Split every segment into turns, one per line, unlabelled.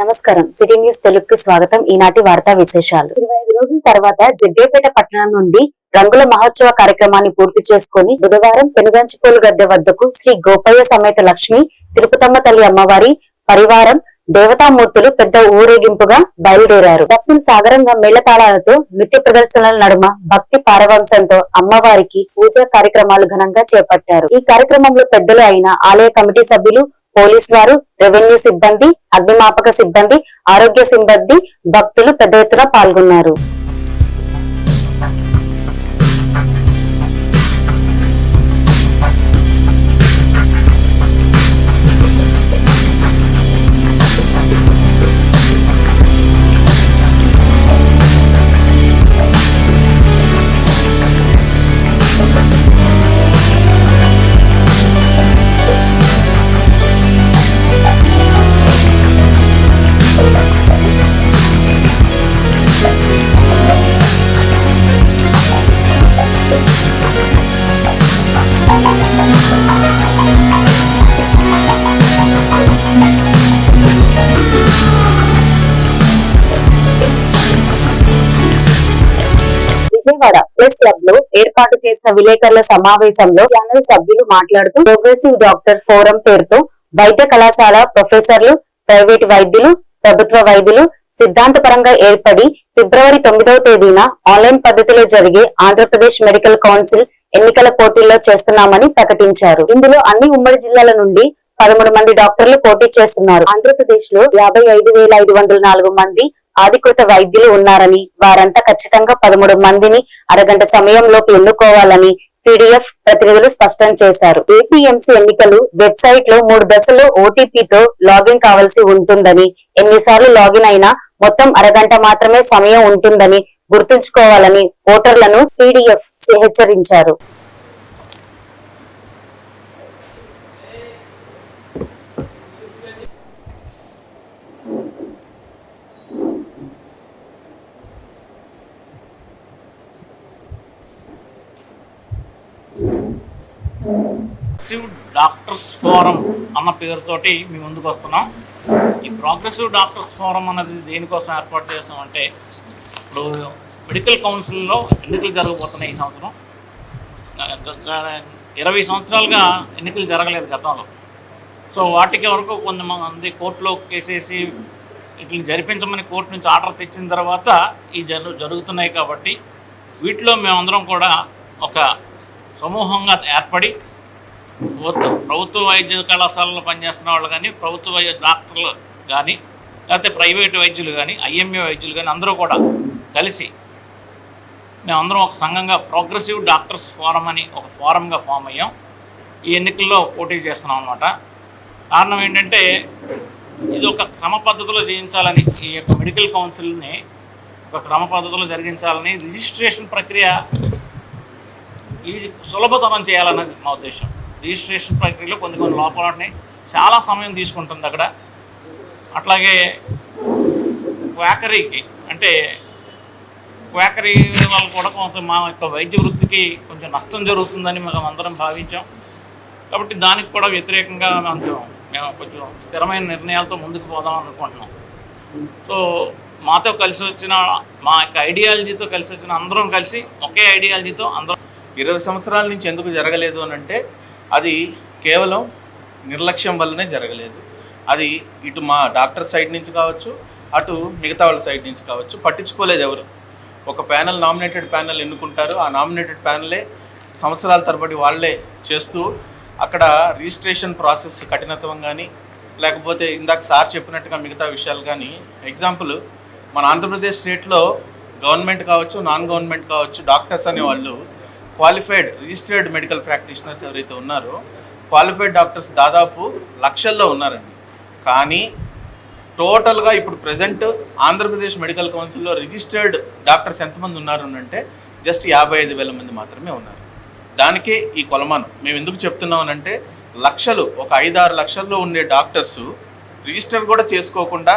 నమస్కారం. City news తెలుగుకి స్వాగతం. ఈనాటి వార్తా విశేషాలు. ఇరవై ఐదు రోజుల తర్వాత జగ్గేపేట పట్టణం నుండి రంగుల మహోత్సవ కార్యక్రమాన్ని పూర్తి చేసుకుని బుధవారం పెనుగంచిపోలు గద్దె వద్దకు శ్రీ గోపయ్య సమేత లక్ష్మి తిరుపతమ్మ తల్లి అమ్మవారి పరివారం దేవతామూర్తులు పెద్ద ఊరేగింపుగా బయలుదేరారు. భక్తులు సాగరంగా మేళతాళాలతో నృత్య ప్రదర్శనల నడుమ భక్తి పారవంశంతో అమ్మవారికి పూజా కార్యక్రమాలు ఘనంగా చేపట్టారు. ఈ కార్యక్రమంలో పెద్దలు అయిన ఆలయ కమిటీ సభ్యులు పోలీస్ వారు రెవెన్యూ సిబ్బంది అగ్నిమాపక సిబ్బంది ఆరోగ్య సిబ్బంది భక్తులు పెద్ద ఎత్తున పాల్గొన్నారు. విజయవాడ ప్రెస్ క్లబ్లో ఏర్పాటు చేసిన విలేకరుల సమావేశంలో ప్యానెల్ సభ్యులు మాట్లాడుతూ ప్రోగ్రెసివ్ డాక్టర్ ఫోరం పేరుతో వైద్య కళాశాల ప్రొఫెసర్లు ప్రైవేట్ వైద్యులు ప్రభుత్వ వైద్యులు సిద్ధాంతపరంగా ఏర్పడి ఫిబ్రవరి తొమ్మిదవ తేదీన ఆన్లైన్ పద్ధతిలో జరిగే ఆంధ్రప్రదేశ్ మెడికల్ కౌన్సిల్ ఎన్నికల పోటీల్లో చేస్తున్నామని ప్రకటించారు. ఇందులో అన్ని ఉమ్మడి జిల్లాల నుండి పదమూడు మంది డాక్టర్లు పోటీ చేస్తున్నారు. ఆంధ్రప్రదేశ్లో యాభై ఐదు వేల ఐదు వందల నాలుగు మంది ఆధికృత వైద్యులు ఉన్నారని వారంతా ఖచ్చితంగా పదమూడు మందిని అరగంట సమయంలోపు ఎన్నుకోవాలని పీడీఎఫ్ ప్రతినిధులు స్పష్టం చేశారు. ఏపీఎంసీ ఎన్నికలు వెబ్సైట్లో మూడు దశల్లో ఓటీపీతో లాగిన్ కావాల్సి ఉంటుందని ఎన్నిసార్లు లాగిన్ అయినా మొత్తం అరగంట మాత్రమే సమయం ఉంటుందని గుర్తుంచుకోవాలని ఓటర్లను పీడీఎఫ్ హెచ్చరించారు
ప్రోగ్రెసివ్ డాక్టర్స్ ఫోరం అన్న పేరుతోటి మీ ముందుకు వస్తున్నాం. ఈ ప్రోగ్రెసివ్ డాక్టర్స్ ఫోరం అన్నది దేనికోసం ఏర్పాటు చేసామంటే ఇప్పుడు మెడికల్ కౌన్సిల్లో ఎన్నికలు జరగబోతున్నాయి ఈ సంవత్సరం. ఇరవై సంవత్సరాలుగా ఎన్నికలు జరగలేదు గతంలో. సో వాటికి వరకు కొంతమంది కోర్టులో కేసేసి వీటిని జరిపించమని కోర్టు నుంచి ఆర్డర్ తెచ్చిన తర్వాత ఈ జరు జరుగుతున్నాయి కాబట్టి వీటిలో మేమందరం కూడా ఒక సమూహంగా ఏర్పడి ప్రభుత్వ వైద్య కళాశాలలో పనిచేస్తున్న వాళ్ళు కానీ ప్రభుత్వ వైద్య డాక్టర్లు కానీ లేకపోతే ప్రైవేట్ వైద్యులు కానీ ఐఎంఏ వైద్యులు కానీ అందరూ కూడా కలిసి మేమందరం ఒక సంఘంగా ప్రోగ్రెసివ్ డాక్టర్స్ ఫోరం అని ఒక ఫోరంగా ఫామ్ అయ్యాం. ఈ ఎన్నికల్లో పోటీ చేస్తున్నాం అనమాట కారణం ఏంటంటే ఇది ఒక క్రమ పద్ధతిలో చేయించాలని ఈ యొక్క మెడికల్ కౌన్సిల్ని ఒక క్రమ పద్ధతిలో జరిగించాలని రిజిస్ట్రేషన్ ప్రక్రియ ఇది సులభతరం చేయాలన్నది మా ఉద్దేశం. రిజిస్ట్రేషన్ ప్రక్రియలో కొన్ని కొన్ని లోపాలు ఉన్నాయి చాలా సమయం తీసుకుంటుంది అక్కడ. అట్లాగే క్వాకరీకి అంటే క్వాకరీ వల్ల కూడా కొంత మా యొక్క వైద్య వృత్తికి కొంచెం నష్టం జరుగుతుందని మేము అందరం భావించాం. కాబట్టి దానికి కూడా వ్యతిరేకంగా కొంచెం మేము కొంచెం స్థిరమైన నిర్ణయాలతో ముందుకు పోదాం అనుకుంటున్నాం. సో మాతో కలిసి వచ్చిన మా యొక్క ఐడియాలజీతో కలిసి వచ్చిన అందరం కలిసి ఒకే ఐడియాలజీతో అందరం
ఇరవై సంవత్సరాల నుంచి ఎందుకు జరగలేదు అని అంటే అది కేవలం నిర్లక్ష్యం వల్లనే జరగలేదు. అది ఇటు మా డాక్టర్ సైడ్ నుంచి కావచ్చు అటు మిగతా వాళ్ళ సైడ్ నుంచి కావచ్చు పట్టించుకోలేదు ఎవరు. ఒక ప్యానల్ నామినేటెడ్ ప్యానల్ ఎన్నుకుంటారు ఆ నామినేటెడ్ ప్యానలే సంవత్సరాల తరబడి వాళ్ళే చేస్తూ అక్కడ రిజిస్ట్రేషన్ ప్రాసెస్ కఠినత్వం కానీ లేకపోతే ఇందాక సార్ చెప్పినట్టుగా మిగతా విషయాలు కానీ ఎగ్జాంపుల్ మన ఆంధ్రప్రదేశ్ స్టేట్లో గవర్నమెంట్ కావచ్చు నాన్ గవర్నమెంట్ కావచ్చు డాక్టర్స్ అనేవాళ్ళు క్వాలిఫైడ్ రిజిస్టర్డ్ మెడికల్ ప్రాక్టీషనర్స్ ఎవరైతే ఉన్నారో క్వాలిఫైడ్ డాక్టర్స్ దాదాపు లక్షల్లో ఉన్నారండి. కానీ టోటల్గా ఇప్పుడు ప్రజెంట్ ఆంధ్రప్రదేశ్ మెడికల్ కౌన్సిల్లో రిజిస్టర్డ్ డాక్టర్స్ ఎంతమంది ఉన్నారు అంటే జస్ట్ యాభై ఐదు వేల మంది మాత్రమే ఉన్నారు. దానికే ఈ కొలమానం. మేము ఎందుకు చెప్తున్నాం అంటే లక్షలు ఒక ఐదారు లక్షల్లో ఉండే డాక్టర్స్ రిజిస్టర్ కూడా చేసుకోకుండా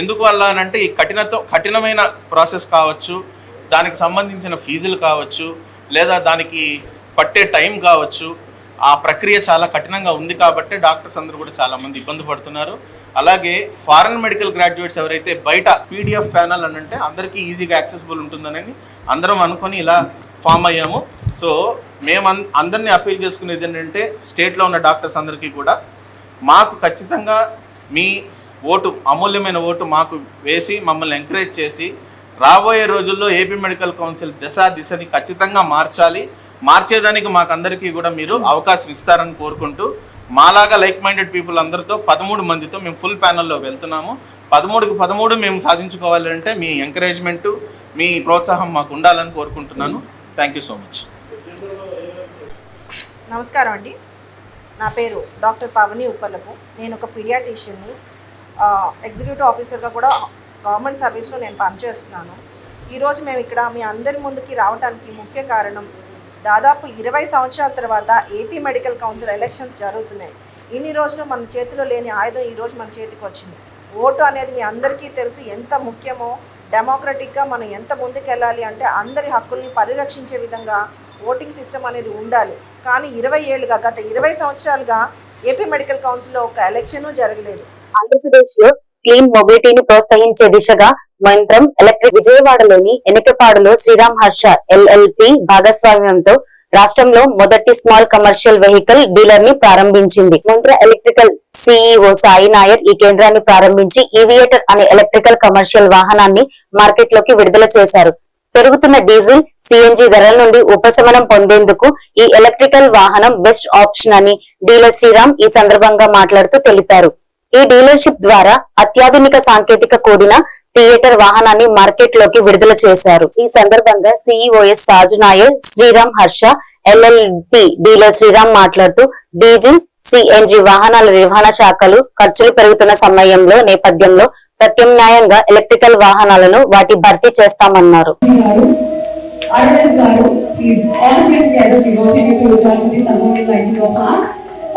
ఎందుకు వల్ల అని అంటే ఈ కఠినతో కఠినమైన ప్రాసెస్ కావచ్చు దానికి సంబంధించిన ఫీజులు కావచ్చు లేదా దానికి పట్టే టైం కావచ్చు. ఆ ప్రక్రియ చాలా కఠినంగా ఉంది కాబట్టి డాక్టర్స్ అందరూ కూడా చాలామంది ఇబ్బంది పడుతున్నారు. అలాగే ఫారెన్ మెడికల్ గ్రాడ్యుయేట్స్ ఎవరైతే బయట పీడిఎఫ్ ప్యానల్ అని అంటే అందరికీ ఈజీగా యాక్సెసిబుల్ ఉంటుందని అందరం అనుకొని ఇలా ఫామ్ అయ్యాము. సో మేము అన్- అందరినీ అప్పీల్ చేసుకునేది ఏంటంటే స్టేట్లో ఉన్న డాక్టర్స్ అందరికీ కూడా మాకు ఖచ్చితంగా మీ ఓటు అమూల్యమైన ఓటు మాకు వేసి మమ్మల్ని ఎంకరేజ్ చేసి రాబోయే రోజుల్లో ఏపీ మెడికల్ కౌన్సిల్ దశ దిశని ఖచ్చితంగా మార్చాలి. మార్చేదానికి మాకందరికీ కూడా మీరు అవకాశం ఇస్తారని కోరుకుంటూ మాలాగా లైక్ మైండెడ్ పీపుల్ అందరితో పదమూడు మందితో మేము ఫుల్ ప్యానల్లో వెళ్తున్నాము. పదమూడుకి పదమూడు మేము సాధించుకోవాలంటే మీ ఎంకరేజ్మెంటు మీ ప్రోత్సాహం మాకు ఉండాలని కోరుకుంటున్నాను. థ్యాంక్ యూ సో మచ్
నమస్కారం అండి. నా పేరు డాక్టర్ పవని ఉప్పలపు. నేను ఒక పీడియాట్రిషియన్ని ఎగ్జిక్యూటివ్ ఆఫీసర్గా కూడా గవర్నమెంట్ సర్వీస్లో నేను పనిచేస్తున్నాను. ఈరోజు మేము ఇక్కడ మీ అందరి ముందుకి రావడానికి ముఖ్య కారణం దాదాపు ఇరవై సంవత్సరాల తర్వాత ఏపీ మెడికల్ కౌన్సిల్ ఎలక్షన్స్ జరుగుతున్నాయి. ఇన్ని రోజులు మన చేతిలో లేని ఆయుధం ఈరోజు మన చేతికి వచ్చింది. ఓటు అనేది మీ అందరికీ తెలిసి ఎంత ముఖ్యమో డెమోక్రటిక్గా మనం ఎంత ముందుకెళ్ళాలి అంటే అందరి హక్కుల్ని పరిరక్షించే విధంగా ఓటింగ్ సిస్టమ్ అనేది ఉండాలి. కానీ ఇరవై ఏళ్ళుగా గత ఇరవై సంవత్సరాలుగా ఏపీ మెడికల్ కౌన్సిల్లో ఒక ఎలక్షన్ జరగలేదు.
ఆంధ్రప్రదేశ్లో క్లీన్ మొబిలిటీని ప్రోత్సహించే దిశగా మంత్రం ఎలక్ట్రిక్ విజయవాడలోని ఎనకపాడులో శ్రీరామ్ హర్ష ఎల్ఎల్పి భాగస్వామ్యంతో రాష్ట్రంలో మొదటి స్మాల్ కమర్షియల్ వెహికల్ డీలర్ని ప్రారంభించింది. మంత్ర ఎలక్ట్రికల్ సిఇఓ సాయి నాయర్ ఈ కేంద్రాన్ని ప్రారంభించి ఈవియేటర్ అనే ఎలక్ట్రికల్ కమర్షియల్ వాహనాన్ని మార్కెట్లోకి విడుదల చేశారు. పెరుగుతున్న డీజిల్ సిఎన్జి ధరల నుండి ఉపశమనం పొందేందుకు ఈ ఎలక్ట్రికల్ వాహనం బెస్ట్ ఆప్షన్ అని డీలర్ శ్రీరామ్ ఈ సందర్భంగా మాట్లాడుతూ తెలిపారు. ఈ డీలర్షిప్ ద్వారా అత్యాధునిక సాంకేతిక కూడిన థియేటర్ వాహనాన్ని మార్కెట్లోకి విడుదల చేశారు. ఈ సందర్భంగా CEOs Saju Nair Sriram Harsha LLP dealer Sriram మాట్లాడుతూ డీజిల్ సిఎన్జి వాహనాల నిర్వహణ శాఖలు ఖర్చులు పెరుగుతున్న సమయంలో నేపథ్యంలో ప్రత్యామ్నాయంగా ఎలక్ట్రికల్ వాహనాలను వాటి భర్తీ చేస్తామన్నారు.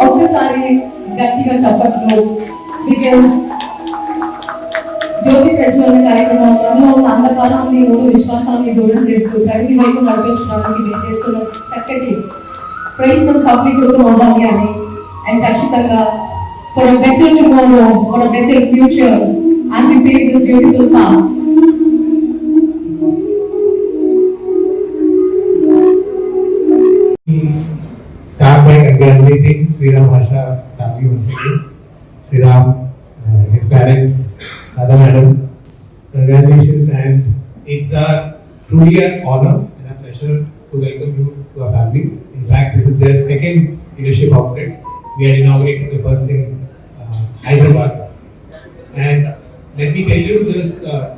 ఒక్కసారి గట్టిగా చెప్పట్లు బికాస్ జ్యోతి ప్రజ్వలన కార్యక్రమం మనలో ఉన్న అంధకారాన్ని నూరు విశ్వాసాన్ని దూరం చేస్తూ ప్రగతి వైపు నడిపించడానికి మీరు చేస్తున్న చక్కటి ప్రయత్నం సఫలీకృతం అవ్వాలి అని అండ్ ఖచ్చితంగా for a better tomorrow for a better future as you pay this beautiful path
start by congratulating Sri Ram Harsha family once again. Ram, uh, his parents, Radha madam, congratulations and it's a truly an honor and a pleasure to welcome you to our family. In fact, this is their second leadership outlet. We had inaugurated the first in uh, Hyderabad. And let me tell you this uh,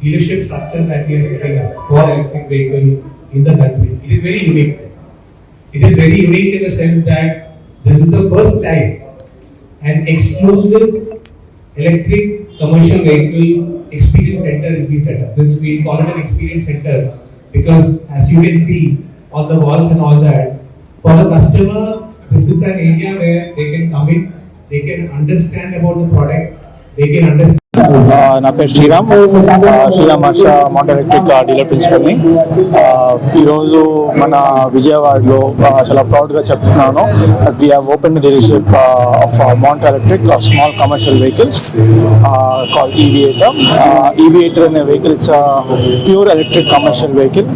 dealership structure that we are setting up for electric vehicle in the country. It is very unique. It is very unique in the sense that this is the first time an exclusive electric commercial vehicle experience center is being set up. This we call it an experience center because as you can see on the walls and all that, for the customer, this is an area where they can come in, they can understand about the product, they can understand
నా పేరు Sriram. Sriram Harsha motor electric dealer ప్రిన్సిపల్ని. ఈరోజు మన విజయవాడలో చాలా ప్రౌడ్గా చెప్తున్నాను we have open dealership of mount electric small commercial vehicles call Eviator Eviator అనే vehicle it's pure electric commercial vehicle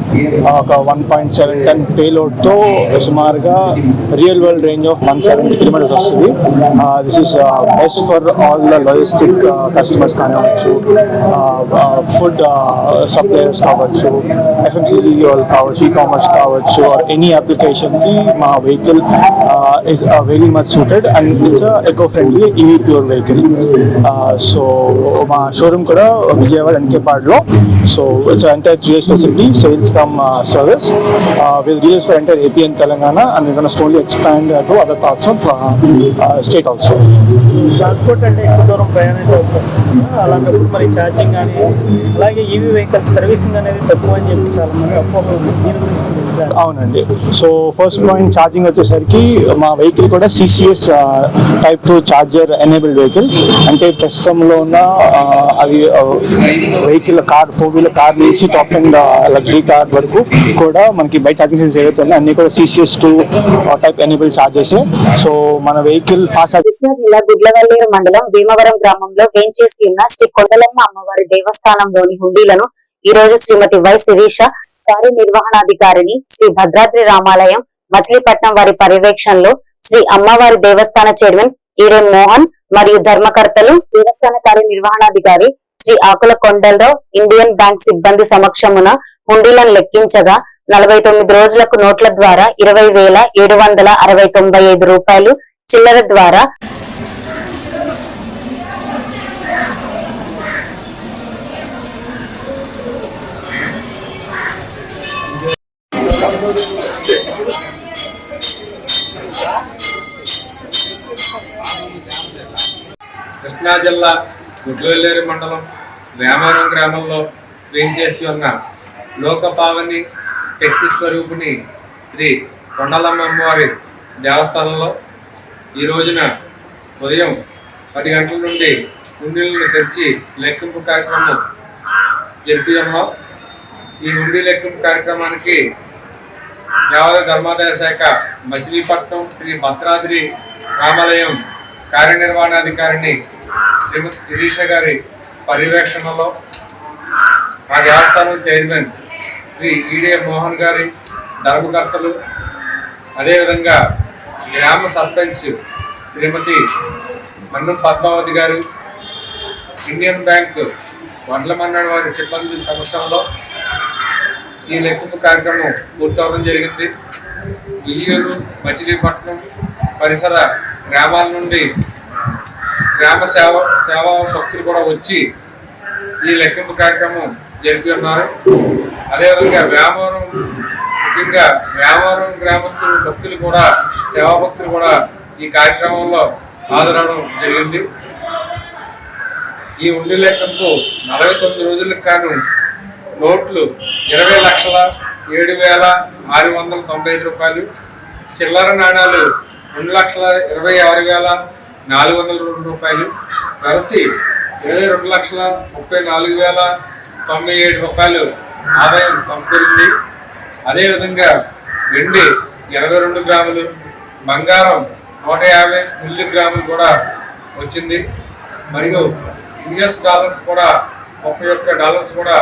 ఒక వన్ పాయింట్ సెవెన్ టెన్ పేలోడ్తో సుమారుగా real world range of one seventy kilometres వస్తుంది. This is best for all the logistic customers కానివ్వచ్చు food suppliers కావచ్చు FMCG వాళ్ళు కావచ్చు ecommerce కావచ్చు are any అప్లికేషన్కి మా vehicle is very much suited and it's eco friendly EV pure vehicle so మా showroom కూడా Vijayawada ఎన్కేపాడ్లో so it's entire GS facility sales cum service with reals for entire AP and Telangana and gonna slowly expand to other parts of state also
transport అంటే ఎక్కువ దూరం ప్రయాణించవచ్చు అలాంటప్పుడు మరి charging కానీ అలాగే ఈవీ వెహికల్ సర్వీసింగ్ అనేది తక్కువ అని చెప్పి చాలా మంది అపోహలు దీని గురించి?
అవునండి. సో ఫస్ట్ పాయింట్ ఛార్జింగ్ వచ్చేసరికి మా వెహికల్ కూడా CCS type two charger enabled vehicle అంటే ప్రస్తుతంలో ఉన్న అవి vehicle car four wheeler car నుంచి టాప్ అండ్ లగ్జరీ కార్ వరకు కూడా మనకి బైక్ ఛార్జింగ్ సెన్స్ ఏవైతే ఉన్నాయో అన్ని కూడా CCS two type enabled charges so మన వెహికల్ ఫాస్ట్
జిల్లా గుడ్లవల్లేరు మండలం భీమవరం గ్రామంలో వేంచేసి ఉన్న శ్రీ కొండలమ్మ అమ్మవారి దేవస్థానంలోని హుండీలను ఈ రోజు శ్రీమతి వై శిరీష కార్యనిర్వహణాధికారిని శ్రీ భద్రాద్రి రామాలయం మచిలీపట్నం వారి పర్యవేక్షణలో శ్రీ అమ్మవారి దేవస్థాన చైర్మన్ ఈరెం మోహన్ మరియు ధర్మకర్తలు దేవస్థాన కార్యనిర్వహణాధికారి శ్రీ ఆకుల కొండలరావు ఇండియన్ బ్యాంక్ సిబ్బంది సమక్షమున హుండీలను లెక్కించగా నలభై తొమ్మిది రోజులకు నోట్ల ద్వారా ఇరవై వేల ఏడు వందల అరవై తొంభై ఐదు రూపాయలు చిల్లర ద్వారా
కృష్ణా జిల్లా గుడ్లవెల్లేరు మండలం రామారం గ్రామంలో వేయించేసి ఉన్న లోకపావని శక్తి స్వరూపిణి శ్రీ కొండలమ్మ అమ్మవారి దేవస్థానంలో ఈ రోజున ఉదయం పది గంటల నుండి హుండీలను తెరిచి లెక్కింపు కార్యక్రమం జరిపి ఉన్నాం ఈ హుండీ లెక్కింపు కార్యక్రమానికి దేవాదాయ ధర్మాదాయ శాఖ మచిలీపట్నం శ్రీ భద్రాద్రి రామాలయం కార్యనిర్వహణాధికారిని శ్రీమతి శిరీష గారి పర్యవేక్షణలో మా దేవస్థానం చైర్మన్ శ్రీ ఈడే మోహన్ గారి ధర్మకర్తలు అదేవిధంగా గ్రామ సర్పంచ్ శ్రీమతి మన్నం పద్మావతి గారు ఇండియన్ బ్యాంక్ వడ్లమన్నాడు వారి సిబ్బంది సమక్షంలో ఈ లెక్కింపు కార్యక్రమం పూర్తవడం జరిగింది. వియ్యూరు మచిలీపట్నం పరిసర గ్రామాల నుండి గ్రామ సేవ సేవా భక్తులు కూడా వచ్చి ఈ లెక్కింపు కార్యక్రమం జరిపి ఉన్నారు. అదేవిధంగా వ్యాపారం ముఖ్యంగా వ్యాపారం గ్రామస్తులు భక్తులు కూడా సేవా భక్తులు కూడా ఈ కార్యక్రమంలో హాజరవడం జరిగింది. ఈ ఉండి లెక్కింపు నలభై తొమ్మిది రోజులకు కాను నోట్లు ఇరవై లక్షల ఏడు వేల ఆరు వందల తొంభై ఐదు రూపాయలు. చిల్లర నాణాలు రెండు లక్షల ఇరవై ఆరు వేల నాలుగు వందల రెండు రూపాయలు. కలిసి ఇరవై రెండు లక్షల ముప్పై నాలుగు వేల తొంభై ఏడు రూపాయలు ఆదాయం సమకూరింది. అదేవిధంగా వెండి ఎనభై రెండు గ్రాములు బంగారం నూట యాభై మిల్లి గ్రాములు కూడా వచ్చింది. మరియు యుఎస్ డాలర్స్ కూడా ముప్పై ఒక్క డాలర్స్ కూడా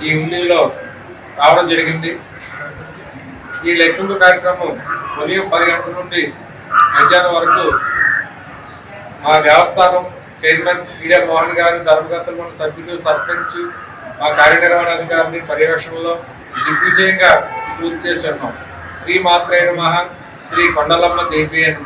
ఈ హుండీలో రావడం జరిగింది. ఈ లెక్కింపు కార్యక్రమం ఉదయం పది గంటల నుండి మధ్యాహ్నం వరకు మా దేవస్థానం చైర్మన్ ఈడే మోహన్ గారు ధర్మకర్తలు సభ్యులు సర్పంచ్ మా కార్యనిర్వహణాధికారిని పర్యవేక్షణలో దిగ్విజయంగా పూర్తి చేసి ఉన్నాం శ్రీ మాత్రే మహా శ్రీ కొండలమ్మ దేవి అని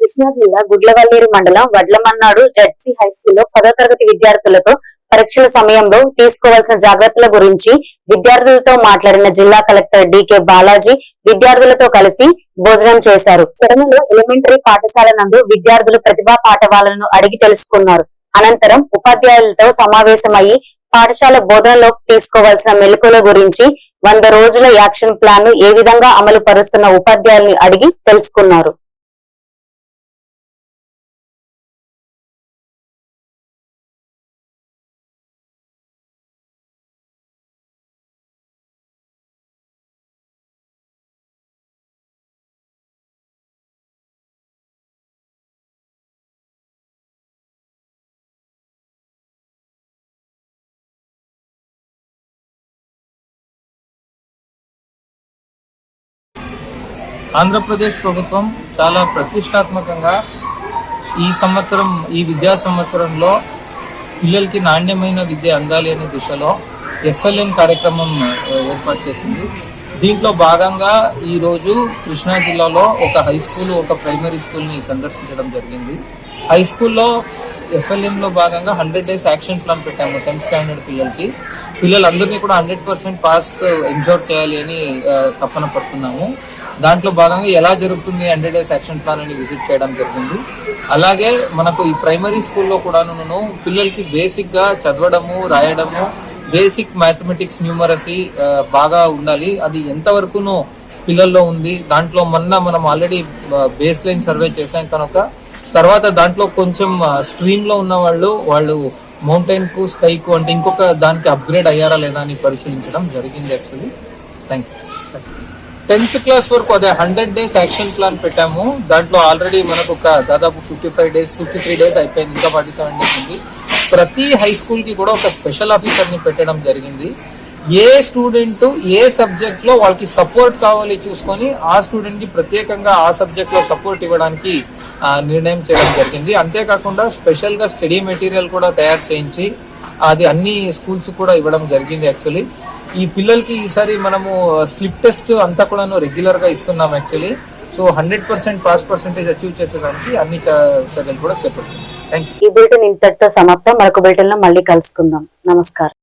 కృష్ణా జిల్లా గుడ్లవల్లేరు మండలం వడ్లమన్నాడు జడ్పీ హై స్కూల్లో పదో తరగతి విద్యార్థులతో పరీక్షల సమయంలో తీసుకోవాల్సిన జాగ్రత్తల గురించి విద్యార్థులతో మాట్లాడిన జిల్లా కలెక్టర్ డికే బాలాజీ విద్యార్థులతో కలిసి భోజనం చేశారు. తిరుమలలో ఎలిమెంటరీ పాఠశాల నందు విద్యార్థులు ప్రతిభా పాఠవాలను అడిగి తెలుసుకున్నారు. అనంతరం ఉపాధ్యాయులతో సమావేశమయ్యి పాఠశాల బోధనలో తీసుకోవాల్సిన మెలకుల గురించి వంద రోజుల యాక్షన్ ప్లాన్ను ఏ విధంగా అమలు పరుస్తున్న ఉపాధ్యాయుల్ని అడిగి తెలుసుకున్నారు.
ఆంధ్రప్రదేశ్ ప్రభుత్వం చాలా ప్రతిష్టాత్మకంగా ఈ సంవత్సరం ఈ విద్యా సంవత్సరంలో పిల్లలకి నాణ్యమైన విద్య అందాలి అనే దిశలో ఎఫ్ఎల్ఎన్ కార్యక్రమం ఏర్పాటు చేసింది. దీంట్లో భాగంగా ఈరోజు కృష్ణా జిల్లాలో ఒక హై స్కూల్ ఒక ప్రైమరీ స్కూల్ని సందర్శించడం జరిగింది. హై స్కూల్లో ఎఫ్ఎల్ఎన్లో భాగంగా హండ్రెడ్ డేస్ యాక్షన్ ప్లాన్ పెట్టాము టెన్త్ స్టాండర్డ్ పిల్లలకి. పిల్లలందరినీ కూడా హండ్రెడ్ పర్సెంట్ పాస్ ఎన్షోర్ చేయాలి అని తప్పన తపన పడుతున్నాము. దాంట్లో భాగంగా ఎలా జరుగుతుంది హండ్రెడ్ డేస్ యాక్షన్ ప్లాన్ అని విజిట్ చేయడం జరిగింది. అలాగే మనకు ఈ ప్రైమరీ స్కూల్లో కూడాను పిల్లలకి బేసిక్గా చదవడము రాయడము బేసిక్ మ్యాథమెటిక్స్ న్యూమరసీ బాగా ఉండాలి. అది ఎంతవరకునో పిల్లల్లో ఉంది. దాంట్లో మొన్న మనం ఆల్రెడీ బేస్ లైన్ సర్వే చేశాం కనుక తర్వాత దాంట్లో కొంచెం స్ట్రీమ్లో ఉన్న వాళ్ళు వాళ్ళు మౌంటైన్కు స్కైకు అంటే ఇంకొక దానికి అప్గ్రేడ్ అయ్యారా లేదా అని పరిశీలించడం జరిగింది actually. Thank you tenth class వరకు అదే హండ్రెడ్ డేస్ యాక్షన్ ప్లాన్ పెట్టాము. దాంట్లో ఆల్రెడీ మనకు ఒక దాదాపు fifty five days fifty three days అయిపోయింది. ఇంకా ఫార్టీ సెవెన్ డేస్ ఉంది. ప్రతి హై స్కూల్కి కూడా ఒక స్పెషల్ ఆఫీసర్ని పెట్టడం జరిగింది. ఏ స్టూడెంట్ ఏ సబ్జెక్ట్లో వాళ్ళకి సపోర్ట్ కావాలి చూసుకొని ఆ స్టూడెంట్కి ప్రత్యేకంగా ఆ సబ్జెక్ట్లో సపోర్ట్ ఇవ్వడానికి నిర్ణయం చేయడం జరిగింది. అంతేకాకుండా స్పెషల్గా స్టడీ మెటీరియల్ కూడా తయారు చేయించి అది అన్ని స్కూల్స్ కూడా ఇవ్వడం జరిగింది యాక్చువల్లీ ఈ పిల్లలకి ఈసారి మనము uh, స్లిప్ టెస్ట్ అంతా కూడా రెగ్యులర్గా ఇస్తున్నాం actually so hundred percent pass percentage achieve చేసేదానికి అన్ని చర్యలు కూడా చేపడుతున్నాం.
ఈ బులెటిన్ ఇంతటితో సమాప్తం. మరొక బులెటిన్లో మళ్ళీ కలుసుకుందాం. నమస్కారం.